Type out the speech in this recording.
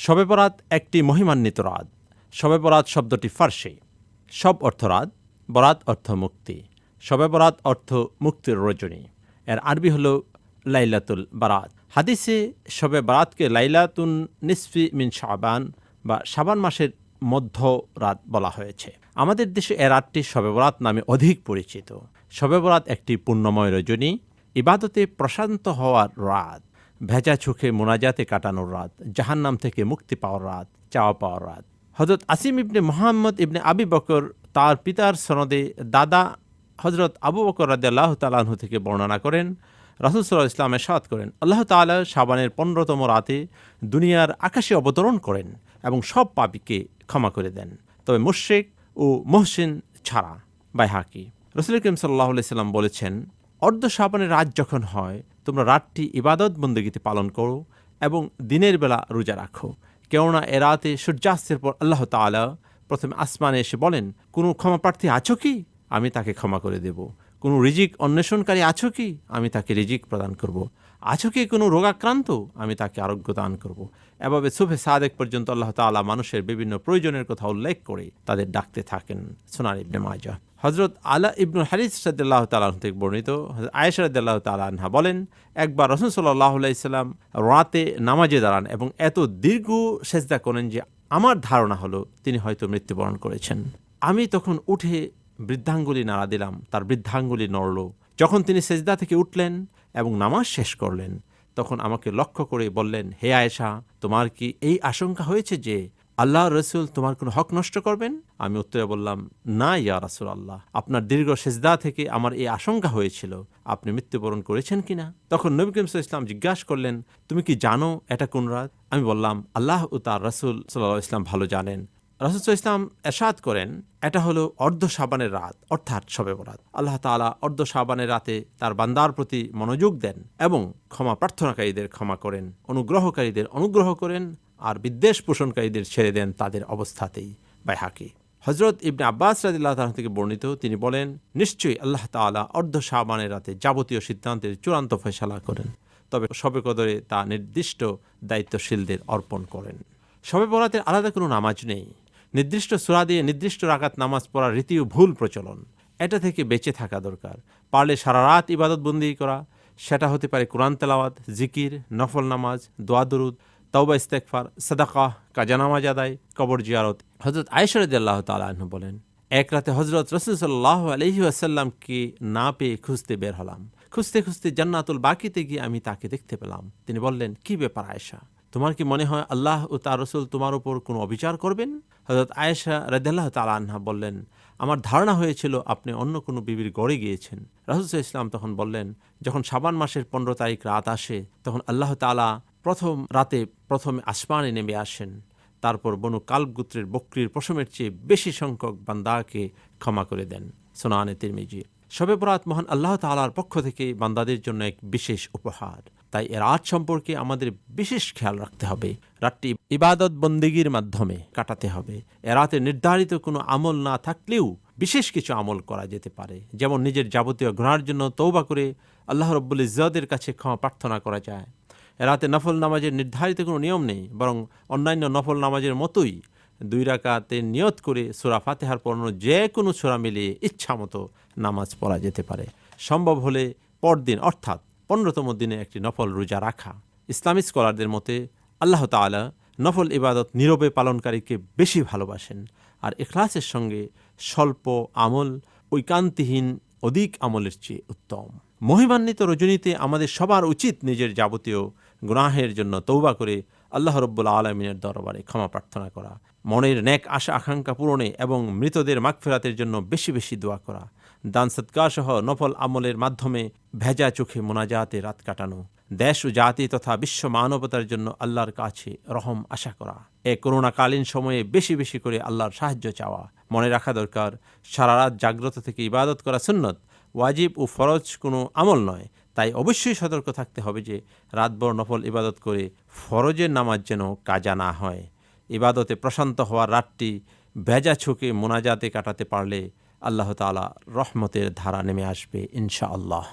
শবে বরাত একটি মহিমান্বিত রাত। শবে বরাত শব্দটি ফার্সি। সব অর্থ রাত, বরাত অর্থ মুক্তি। শবে বরাত অর্থ মুক্তির রজনী। এর আরবি হল লাইলাতুল বারাত। হাদিসে শবে বারাতকে লাইলাতুন নিসফি মিন শাবান বা শাবান মাসের মধ্য রাত বলা হয়েছে। আমাদের দেশে এ রাতটি শবে বরাত নামে অধিক পরিচিত। শবে বরাত একটি পুণ্যময় রজনী। ইবাদতে প্রশান্ত হওয়ার রাত। ভেজা চোখে মোনাজাতে কাটানোর রাত, জাহান্নাম থেকে মুক্তি পাওয়ার রাত, চাওয়া পাওয়ার রাত। হজরত আসিম ইবনে মোহাম্মদ ইবনে আবি বকর তার পিতার সনদে দাদা হজরত আবু বকর রাদিয়াল্লাহু তালাহু থেকে বর্ণনা করেন, রাসুল সাল্লাহ ইসলাম এরশাদ করেন, আল্লাহ তাআলা সাবানের পনেরোতম রাতে দুনিয়ার আকাশে অবতরণ করেন এবং সব পাপীকে ক্ষমা করে দেন। তবে মুশ্রিক ও মহসিন ছাড়া বাই হাকি রসুল করিম সাল্লাহ সাল্লাম বলেছেন, অর্ধ সাবানের রাত যখন হয় তোমরা রাতটি ইবাদত বন্দগীতে পালন করো এবং দিনের বেলা রোজা রাখো। কেননা এ রাতে সূর্যাস্তের পর আল্লাহ তাআলা প্রথমে আসমানে এসে বলেন, কোনো ক্ষমা প্রার্থী আছো কি? আমি তাকে ক্ষমা করে দেব। কোনো রিজিক অন্বেষণকারী আছো কি? আমি তাকে রিজিক প্রদান করব। আছো কি কোনো রোগাক্রান্ত? আমি তাকে আরোগ্য দান করব। এভাবে শুভে সাদেক পর্যন্ত আল্লাহ তাআলা মানুষের বিভিন্ন প্রয়োজনের কথা উল্লেখ করে তাদের ডাকতে থাকেন সোনার ইবনে মাজা হজরত আলা ইবনুল হারিস সাদ্দাল্লাহ তালাহ থেকে বর্ণিত আয়েশা রাদ্দাল্লাহ তালাহা বলেন, একবার রসুল সাল্লাহ আলাইসাল্লাম রাতে নামাজে দাঁড়ান এবং এত দীর্ঘ সেজদা করেন যে আমার ধারণা হলো তিনি হয়তো মৃত্যুবরণ করেছেন। আমি তখন উঠে বৃদ্ধাঙ্গুলি নাড়া দিলাম, তার বৃদ্ধাঙ্গুলি নড়ল। যখন তিনি সেজদা থেকে উঠলেন এবং নামাজ শেষ করলেন, তখন আমাকে লক্ষ্য করে বললেন, হে আয়েশা, তোমার কি এই আশঙ্কা হয়েছে যে আল্লাহ রসুল তোমার কোনো হক নষ্ট করবেন? আমি উত্তরে বললাম, না, ইয়া রাসুল আল্লাহ আপনার দীর্ঘ সেজদা থেকে আমার এই আশঙ্কা হয়েছিল। আপনি মৃত্যুবরণ করেছেন কিনা? তখন নবী করিম ইসলাম জিজ্ঞাসা করলেন, তুমি কি জানো এটা কোন রাত? আমি বললাম, আল্লাহ ও তার রসুল সাল্লাহ ইসলাম ভালো জানেন। রাসুল ইসলাম এরশাদ করেন, এটা হলো অর্ধ সাবানের রাত, অর্থাৎ সবে বরাত। আল্লাহ তাআলা অর্ধ সাবানের রাতে তার বান্দার প্রতি মনোযোগ দেন এবং ক্ষমা প্রার্থনাকারীদের ক্ষমা করেন, অনুগ্রহকারীদের অনুগ্রহ করেন আর বিদ্বেষ পোষণকারীদের ছেড়ে দেন তাদের অবস্থাতেই বাইহাকি। হজরত ইবনে আব্বাস রাদিল্লাহ তাআলা থেকে বর্ণিত তিনি বলেন, নিশ্চয়ই আল্লাহ তাআলা অর্ধ সাবানের রাতে যাবতীয় সিদ্ধান্তের চূড়ান্ত ফয়সালা করেন, তবে শবে কদরে তা নির্দিষ্ট দায়িত্বশীলদের অর্পণ করেন। শবে বরাতের আলাদা কোনো নামাজ নেই। নির্দিষ্ট সুরা দিয়ে নির্দিষ্ট রাকাত নামাজ পড়ার রীতিও ভুল প্রচলন। এটা থেকে বেঁচে থাকা দরকার। পারলে সারা রাত ইবাদত বন্দি করা, সেটা হতে পারে কোরআন তেলাওয়াত, জিকির, নফল নামাজ, দোয়া দরুদ তওবা ইস্তেকফার সাদাকা কাজা নামাজ আদায়, কবর জিয়ারত। হজরত আয়সরদ আল্লাহ তালাহ বলেন, এক রাতে হজরত রসুল সাল্লাহ আলহি আসাল্লামকে না পেয়ে খুঁজতে বের হলাম। খুঁজতে খুঁজতে জান্নাতুল বাকিতে গিয়ে আমি তাকে দেখতে পেলাম। তিনি বললেন, কি ব্যাপার আয়েশা? তোমার কি মনে হয় আল্লাহ ও তার রসুল তোমার উপর কোনো অবিচার করবেন? হজরত আয়েশা রাদিল্লাহ তালা আনহা বললেন, আমার ধারণা হয়েছিল আপনি অন্য কোনো বিবির গড়ে গিয়েছেন। রাসুল ইসলাম তখন বললেন, যখন সাবান মাসের পনেরো তারিখ রাত আসে, তখন আল্লাহ তালা প্রথম রাতে প্রথমে আসমানে নেমে আসেন। তারপর বনু কালগুত্রের বকরির পশমের চেয়ে বেশি সংখ্যক বান্দাকে ক্ষমা করে দেন, সোনানে তিরমিজি। শবে বরাত মহান আল্লাহ তালার পক্ষ থেকে বান্দাদের জন্য এক বিশেষ উপহার। তাই এ রাত সম্পর্কে আমাদের বিশেষ খেয়াল রাখতে হবে। রাতটি ইবাদত বন্দিগির মাধ্যমে কাটাতে হবে। এ রাতে নির্ধারিত কোনো আমল না থাকলেও বিশেষ কিছু আমল করা যেতে পারে। যেমন নিজের যাবতীয় ঘোড়ার জন্য তৌবা করে আল্লাহ রব্বুল ইজ্জতের কাছে ক্ষমা প্রার্থনা করা যায়। রাতে নফল নামাজের নির্ধারিত কোনো নিয়ম নেই, বরং অন্যান্য নফল নামাজের মতোই দুই রাকাতে নিয়ত করে সুরা ফাতেহার পড়ানো যে কোনো সুরা মিলিয়ে ইচ্ছা মতো নামাজ পড়া যেতে পারে। সম্ভব হলে পরদিন, অর্থাৎ পনেরোতম দিনে একটি নফল রোজা রাখা। ইসলামী স্কলারদের মতে আল্লাহ তালা নফল ইবাদত নীরবে পালনকারীকে বেশি ভালোবাসেন, আর এখলাসের সঙ্গে স্বল্প আমল ঐকান্তিহীন অধিক আমলের চেয়ে উত্তম। মহিমান্বিত রজনীতে আমাদের সবার উচিত নিজের যাবতীয় গুনাহের জন্য তৌবা করে আল্লাহ রব্বুল আলমিনের দরবারে ক্ষমা প্রার্থনা করা। মনের ন্যাক আশা আকাঙ্ক্ষা পূরণে এবং মৃতদের মাগফেরাতের জন্য বেশি বেশি দোয়া করা। দান সৎকার সহ নফল আমলের মাধ্যমে ভেজা চোখে মোনাজাতে রাত কাটানো। দেশ ও জাতি তথা বিশ্ব মানবতার জন্য আল্লাহর কাছে রহম আশা করা। এ করোনাকালীন সময়ে বেশি বেশি করে আল্লাহর সাহায্য চাওয়া। মনে রাখা দরকার, সারা রাত জাগ্রত থেকে ইবাদত করা সুন্নত। ওয়াজিব ও ফরজ কোনো আমল নয়। তাই অবশ্যই সতর্ক থাকতে হবে যে রাতভর নফল ইবাদত করে ফরজের নামাজ যেন কাজা না হয়। ইবাদতে প্রশান্ত হওয়ার রাতটি ভেজা ছুকে মোনাজাতে কাটাতে পারলে আল্লাহ তালা রহমতের ধারা নেমে আসবে ইনশা আল্লাহ